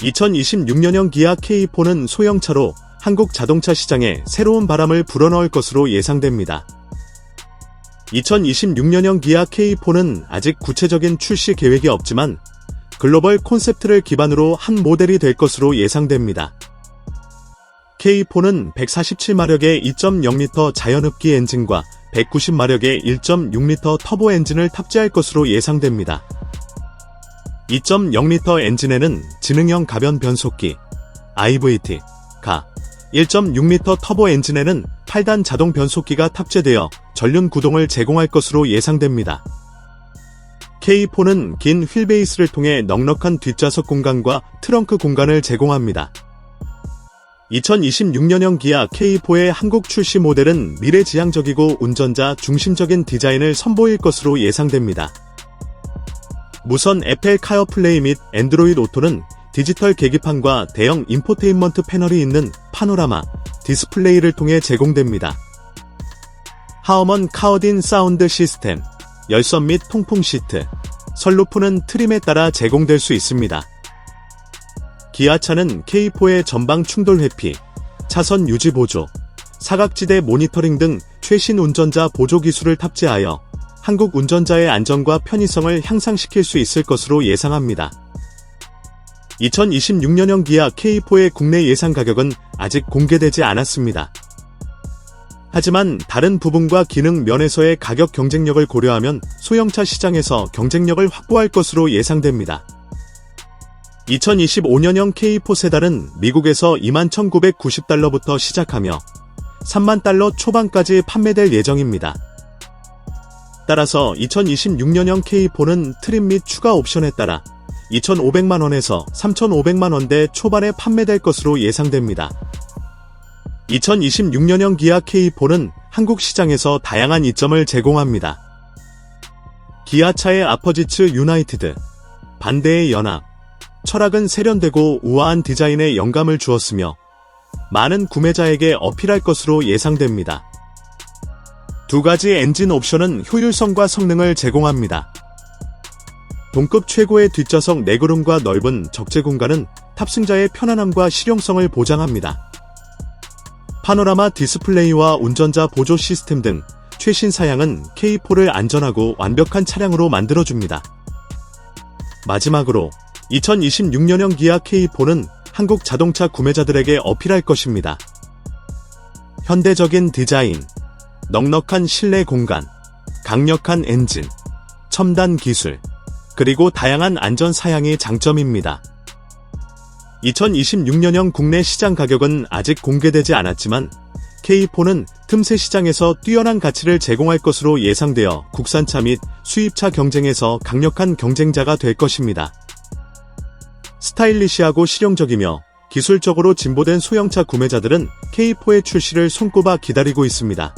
(2026년형) 기아 K4는 소형차로 한국 자동차 시장에 새로운 바람을 불어넣을 것으로 예상됩니다. 2026년형 기아 K4는 아직 구체적인 출시 계획이 없지만 글로벌 콘셉트를 기반으로 한 모델이 될 것으로 예상됩니다. K4는 147마력의 2.0L 자연흡기 엔진과 190마력의 1.6L 터보 엔진을 탑재할 것으로 예상됩니다. 2.0L 엔진에는 지능형 가변 변속기, IVT, 가, 1.6L 터보 엔진에는 8단 자동 변속기가 탑재되어 전륜 구동을 제공할 것으로 예상됩니다. K4는 긴 휠베이스를 통해 넉넉한 뒷좌석 공간과 트렁크 공간을 제공합니다. 2026년형 기아 K4의 한국 출시 모델은 미래지향적이고 운전자 중심적인 디자인을 선보일 것으로 예상됩니다. 무선 애플 카어플레이 및 엔드로이드 오토는 디지털 계기판과 대형 인포테인먼트 패널이 있는 파노라마 디스플레이를 통해 제공됩니다. 하어먼 카어딘 사운드 시스템, 열선 및 통풍 시트, 선루프는 트림에 따라 제공될 수 있습니다. 기아차는 K4의 전방 충돌 회피, 차선 유지 보조, 사각지대 모니터링 등 최신 운전자 보조 기술을 탑재하여 한국 운전자의 안전과 편의성을 향상시킬 수 있을 것으로 예상합니다. 2026년형 기아 K4의 국내 예상 가격은 아직 공개되지 않았습니다. 하지만 다른 부분과 기능 면에서의 가격 경쟁력을 고려하면 소형차 시장에서 경쟁력을 확보할 것으로 예상됩니다. 2025년형 K4 세단은 미국에서 21,990달러부터 시작하며 3만 달러 초반까지 판매될 예정입니다. 따라서 2026년형 K4는 트림 및 추가 옵션에 따라 2,500만원에서 3,500만원대 초반에 판매될 것으로 예상됩니다. 2026년형 기아 K4는 한국 시장에서 다양한 이점을 제공합니다. 기아차의 아퍼지츠 유나이티드, 반대의 연합, 철학은 세련되고 우아한 디자인에 영감을 주었으며 많은 구매자에게 어필할 것으로 예상됩니다. 두 가지 엔진 옵션은 효율성과 성능을 제공합니다. 동급 최고의 뒷좌석 내구름과 넓은 적재 공간은 탑승자의 편안함과 실용성을 보장합니다. 파노라마 디스플레이와 운전자 보조 시스템 등 최신 사양은 K4를 안전하고 완벽한 차량으로 만들어줍니다. 마지막으로 2026년형 기아 K4는 한국 자동차 구매자들에게 어필할 것입니다. 현대적인 디자인, 넉넉한 실내 공간, 강력한 엔진, 첨단 기술, 그리고 다양한 안전 사양이 장점입니다. 2026년형 국내 시장 가격은 아직 공개되지 않았지만 K4는 틈새 시장에서 뛰어난 가치를 제공할 것으로 예상되어 국산차 및 수입차 경쟁에서 강력한 경쟁자가 될 것입니다. 스타일리시하고 실용적이며 기술적으로 진보된 소형차 구매자들은 K4의 출시를 손꼽아 기다리고 있습니다.